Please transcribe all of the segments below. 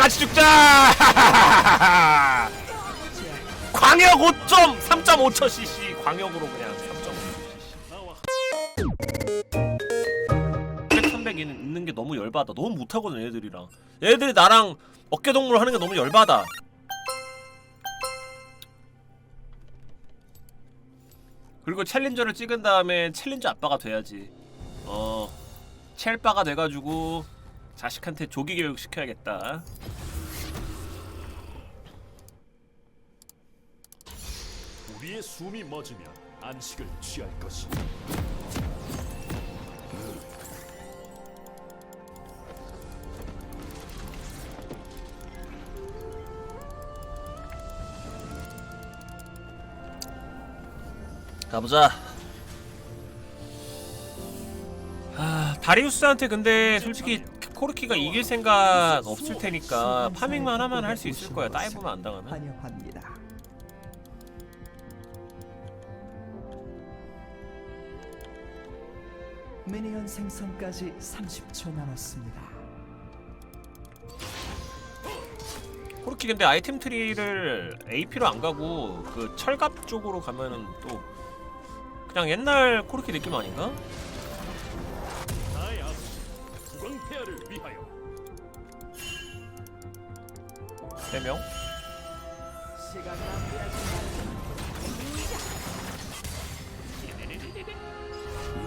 같이 죽자. 광역 5점 3.5초 cc. 광역으로 그냥 3.5초 cc. 블랙 300 있는 게 너무 열받아. 너무 못하거든 얘들이랑. 얘들이 나랑 어깨동무를 하는 게 너무 열받아. 그리고 챌린저를 찍은 다음에 챌린저 아빠가 돼야지. 어 첼바가 돼가지고 자식한테 조기 교육 시켜야겠다 우리의 숨이 멎으면 안식을 취할 것이. 가보자. 아, 다리우스한테 근데 솔직히 코르키가 이길 생각 없을 테니까 파밍만 하면 할 수 있을 거야. 다이브만 안 당하면. 환영합니다. 미니언 생성까지 30초 남았습니다. 코르키 근데 아이템 트리를 AP로 안 가고 그 철갑 쪽으로 가면은 또 그냥 옛날 코르키 느낌 아닌가? 3명? 시간 낭비하지 말자.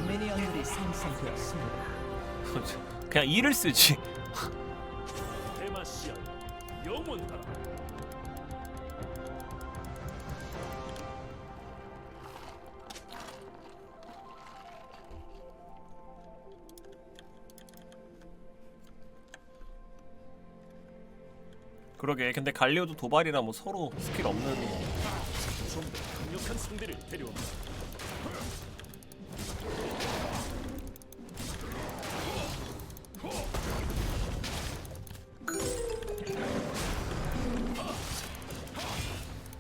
미니언들이 생성되었습니다. 그냥 이를 쓰지. 대마시아 영원하라. 그러게. 근데 갈리오도 도발이라 뭐 서로 스킬 없는 좀더 강력한 상대를 데려온다.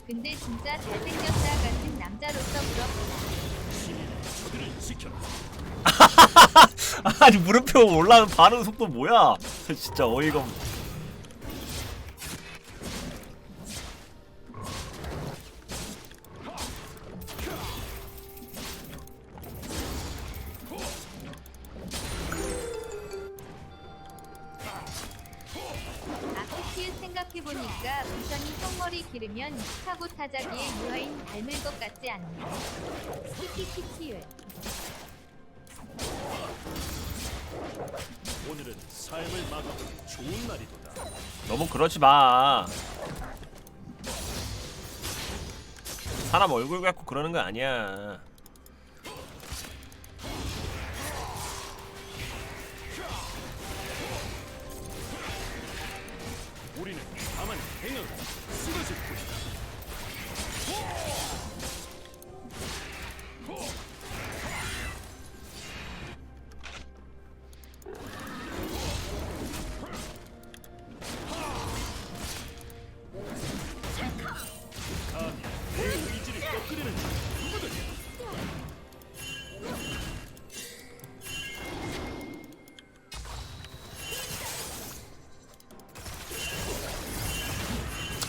근데 진짜 잘생겼다 같은 남자로서 부럽다. 신이 저들을 지켜라. 아니 물음표 올라오는 반응 속도 뭐야? 진짜 어이가 없네. 보니까 부션이 똥머리 기르면 타고 타자기의 유아인 닮을 것 같지 않냐? 키키키키유. 오늘은 삶을 막아보기 좋은 날이도다. 너무 그러지 마. 사람 얼굴 갖고 그러는 거 아니야. 쓰러질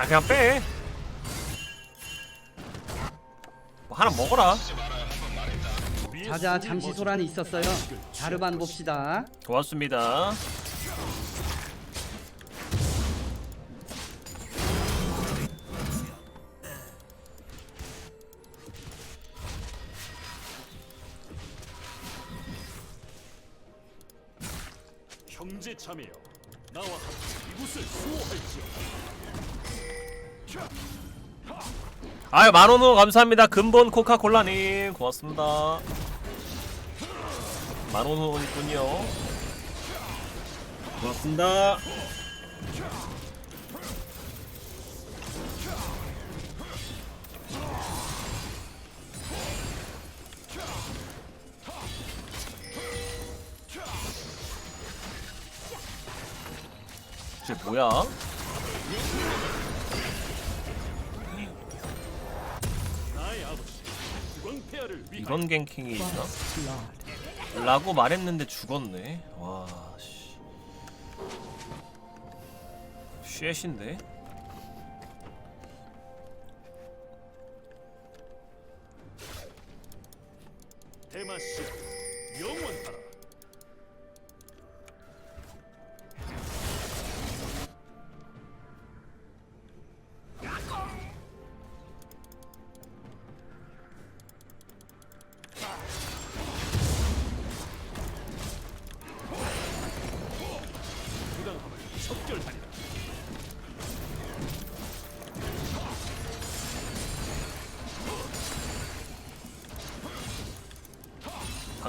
아 그냥 빼. 뭐 하나 먹어라. 자자 잠시 소란이 있었어요. 자르반. 봅시다. 고맙습니다. 형제 자매여 나와 함께 이곳을 수호할지어다 아유 만원 후 감사합니다. 근본 코카콜라님 고맙습니다. 만원 후군요. 고맙습니다. 쟤 뭐야? 이런 갱킹이 있나? 라고 말했는데 죽었네. 와 씨. 쉣인데 대마시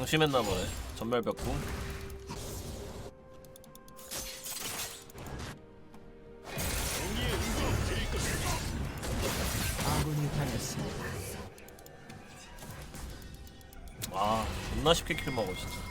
방심했나 보네 전멸 벽궁. 아군이 당했습니다. 아 존나 쉽게 킬 먹어 진짜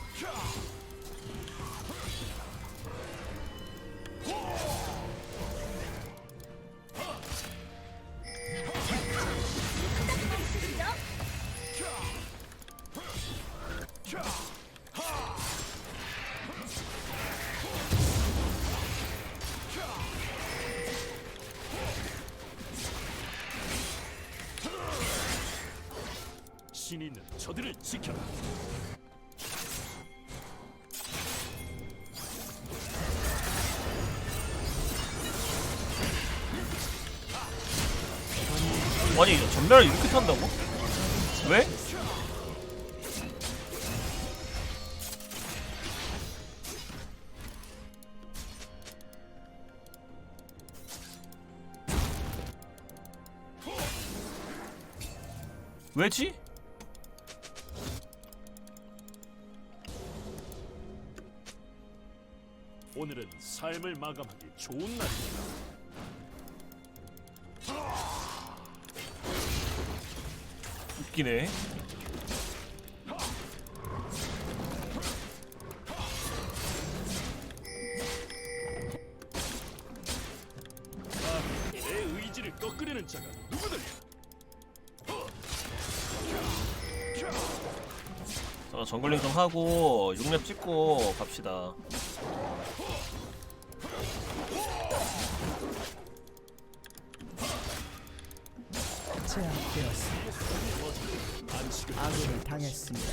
신이 있는 저들을 지켜라. 아니 전멸을 이렇게 탄다고? 왜? 왜지? 오늘은 삶을 마감하기 좋은 날입니다. 웃기네 내 의지를 꺾으려는 자가 누구들? 자 정글링 좀 하고 6렙 찍고 갑시다 제압되었습니다. 아군이 당했습니다.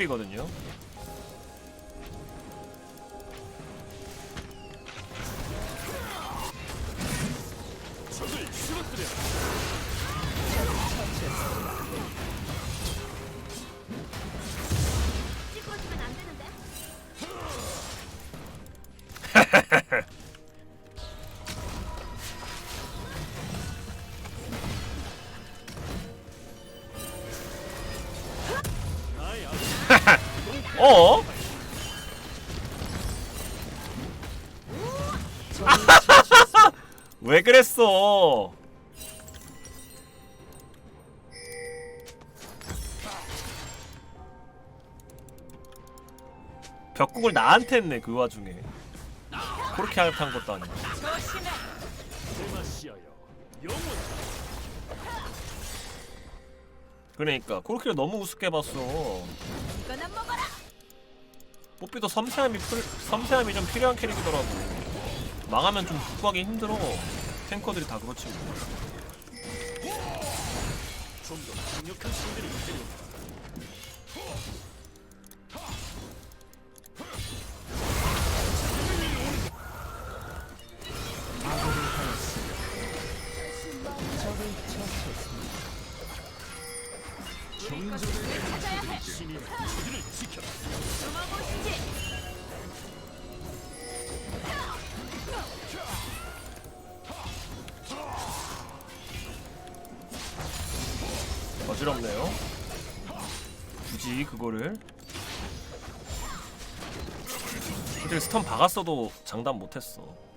이제 노플이거든요 벽국을 나한테 했네 그 와중에. 그렇게 한 것도 아니고 그러니까 코르키를 너무 우습게 봤어. 뽀삐도 섬세함이 풀, 섬세함이 좀 필요한 캐릭이더라고. 망하면 좀 복구하기 힘들어. 탱커들이 다 그렇지 뭐. 적을 처치했습니다. 신이 있는 저들을 지켜라 어지럽네요 굳이 그거를 솔직히 스턴 박았어도 장담 못했어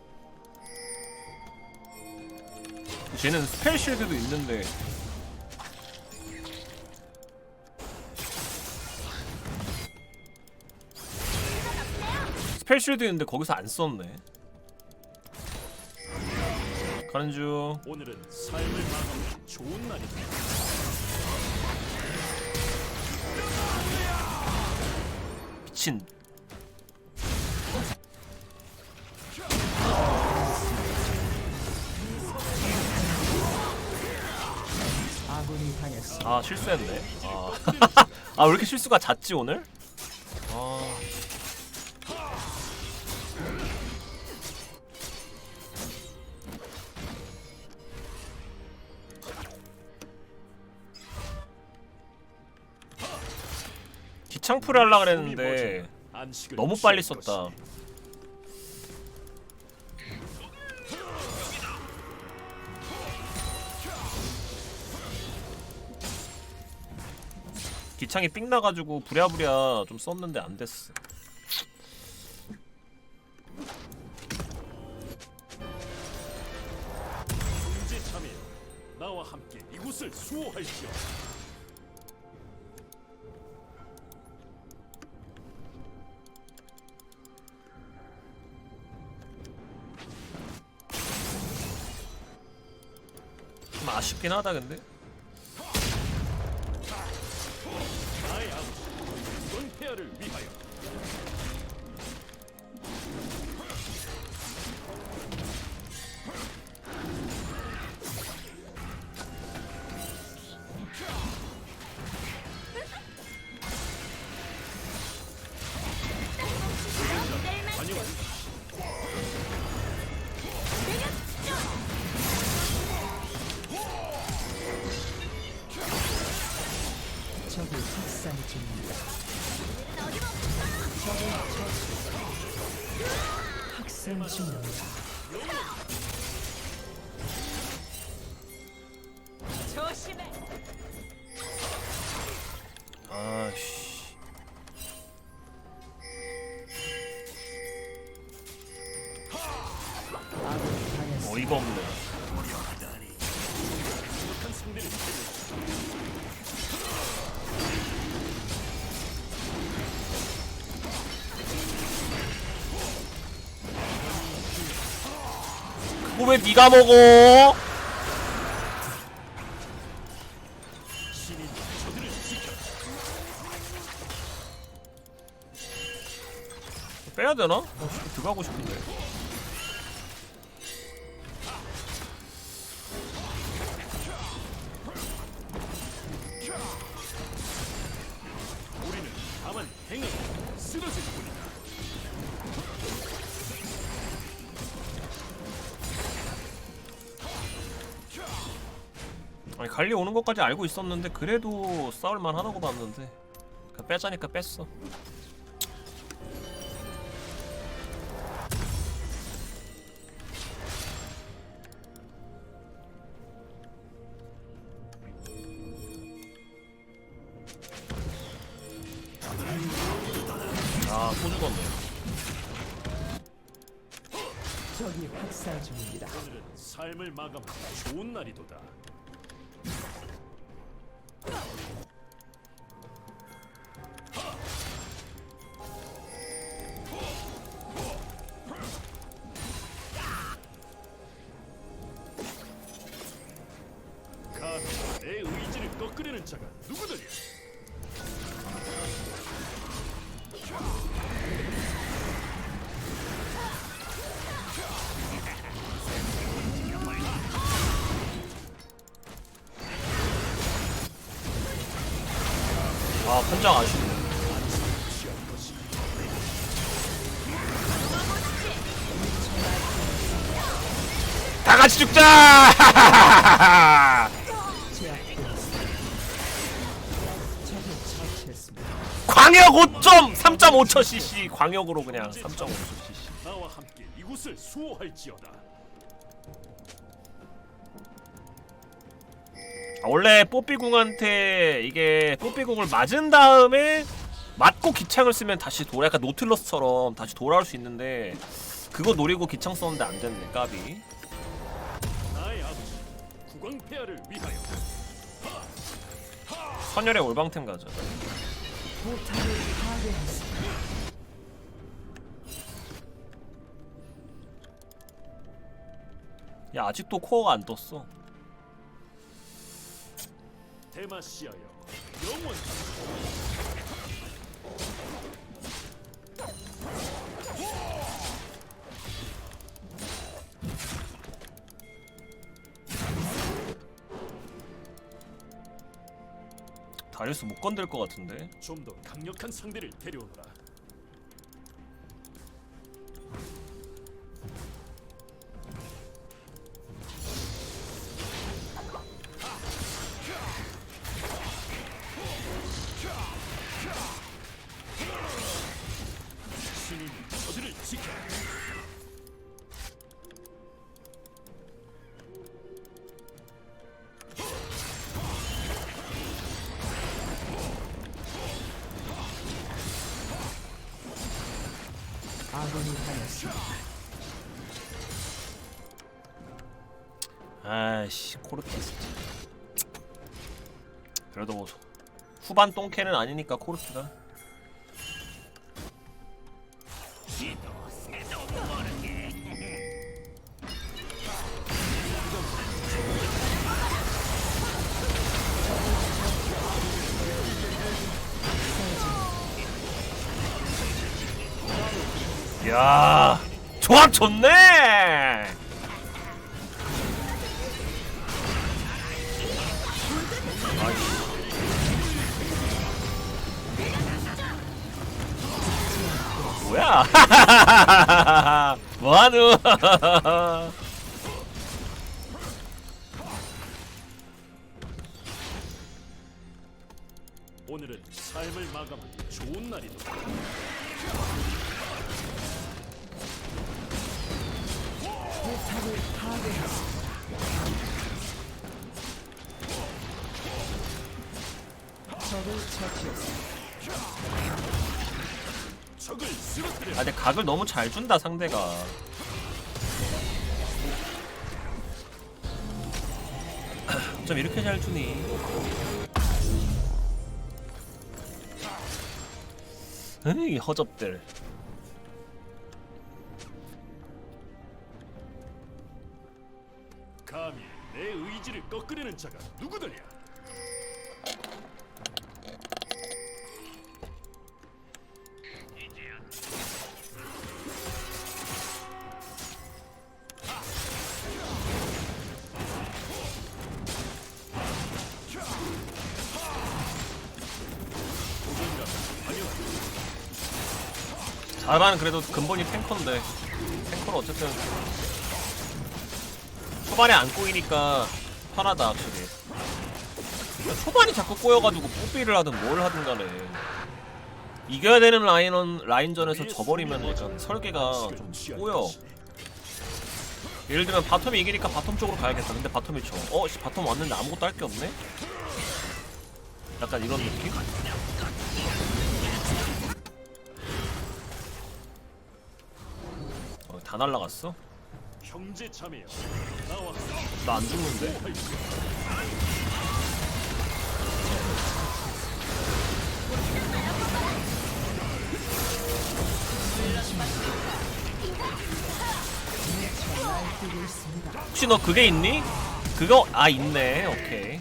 쟤는 스펠 쉴드도 있는데. 스펠 쉴드 있는데 거기서 안 썼네. 가는 중. 오늘은 삶을 마감하는 좋은 날이다. 미친 아 실수했네 아아 왜 이렇게 실수가 잦지 오늘? 아 기창풀을 하려 그랬는데 너무 빨리 썼다. 기창이 삥 나가지고 부랴부랴 좀 썼는데 안 됐어. 문제 참여 나와 함께 이곳을 수호할지어. 좀 아쉽긴 하다 근데. 폐하를 위하여 아씨. 어이가 없네. 그거 왜 네가 먹어? 어, 들어가고 싶은데. 우리는 다만 행을 쓰러질 뿐이다. 아니 갈리 오는 것까지 알고 있었는데 그래도 싸울만 하다고 봤는데 그냥 빼자니까 뺐어. 아또 죽었네. 적이 학살 중입니다. 오늘은 삶을 마감하는 좋은 날이도다. 아 판정 아쉽네. 취할 것이 다 같이 죽자! 광역 5점 3.5초 cc 광역으로 그냥 3.5초 cc. 나와 함께 이곳을 수호할지어다. 원래 뽀삐궁한테 이게 뽀삐궁을 맞은 다음에 맞고 기창을 쓰면 다시 돌아 약간 노틀러스처럼 다시 돌아올 수 있는데 그거 노리고 기창 썼는데 안 됐네 까비 선열의 올방템 가자. 야 아직도 코어가 안 떴어. 대마시하여 영원 다리우스 못 건들 것 같은데. 좀 더 강력한 상대를 데려오너라. 아이씨 코르키스. 그래도 뭐 후반 똥캐는 아니니까 코르키가. 야 조합 좋네. 뭐야? 뭐하누? 오늘은 삶을 마감하기 좋은 날이다. 아 근데 각을 너무 잘 준다 상대가. 좀 이렇게 잘 주니. 에이 허접들. 의지를 꺾으려는 자가 누구더냐? 자만 그래도 근본이 탱커인데 탱커는 어쨌든 초반에 안 꼬이니까 편하다 확실히 초반이 자꾸 꼬여가지고 뽀삐를 하든 뭘 하든 간에 이겨야 되는 라인은 라인전에서 져버리면 약간 설계가 좀 꼬여 예를 들면 바텀이 이기니까 바텀 쪽으로 가야겠다 근데 바텀이 쳐 어? 씨 바텀 왔는데 아무것도 할 게 없네? 약간 이런 느낌? 어, 다 날라갔어? 형제 자매여 나와 나 안 죽는데. 혹시 너 그게 있니? 그거 아 있네 오케이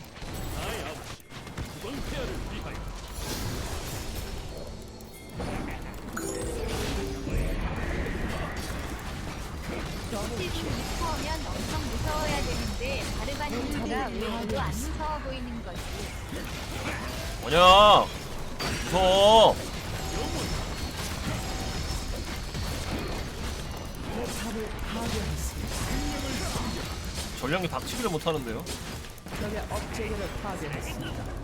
시즌 2%면 엄청 무서워야 되는데 바르바님이가 왜 별로 안 무서워 보이는 거지? 뭐냐 무서워. 전령이 박치기를 못하는데요 적의 업체계를 파괴했습니다.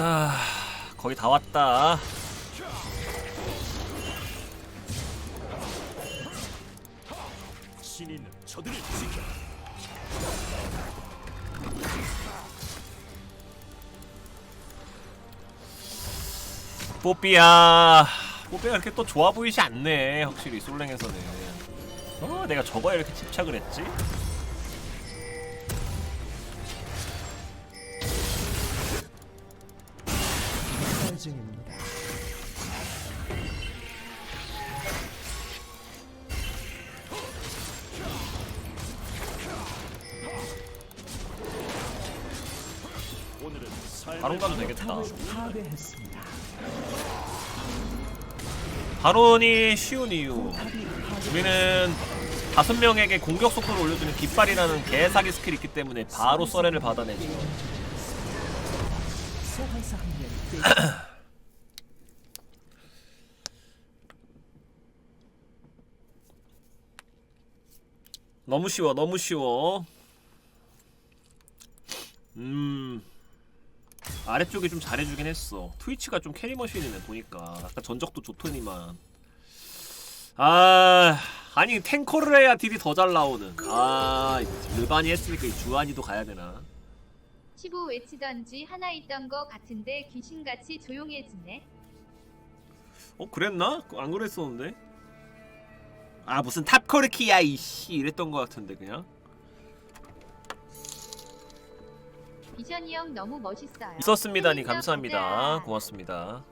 좋았다 거의 다 왔다. 신인은 저들을 지켜. 뽀삐야. 뽀삐가 이렇게 또 좋아 보이지 않네 확실히 솔랭에서는. 어 내가 저거에 이렇게 집착을 했지? 바론 가도 되겠다. 바론이 쉬운 이유. 우리는 다섯 명에게 공격 속도를 올려주는 깃발이라는 개사기 스킬이 있기 때문에 바로 썰레를 받아내죠 너무 쉬워 너무 쉬워 음 아래쪽이 좀 잘해주긴 했어. 트위치가 좀 캐리머신이네 보니까. 아까 전적도 좋더니만. 아 아니 탱커를 해야 딜이 더 잘 나오는. 아 일반이 했으니까 이 주한이도 가야 되나? 15 외치던지 하나 있던 거 같은데 귀신같이 조용해지네. 어 그랬나? 안 그랬었는데? 아 무슨 탑코르키야 이씨. 이랬던 거 같은데 그냥 비션이 형 너무 멋있어요. 있었습니다니 팬이나 감사합니다. 고맙습니다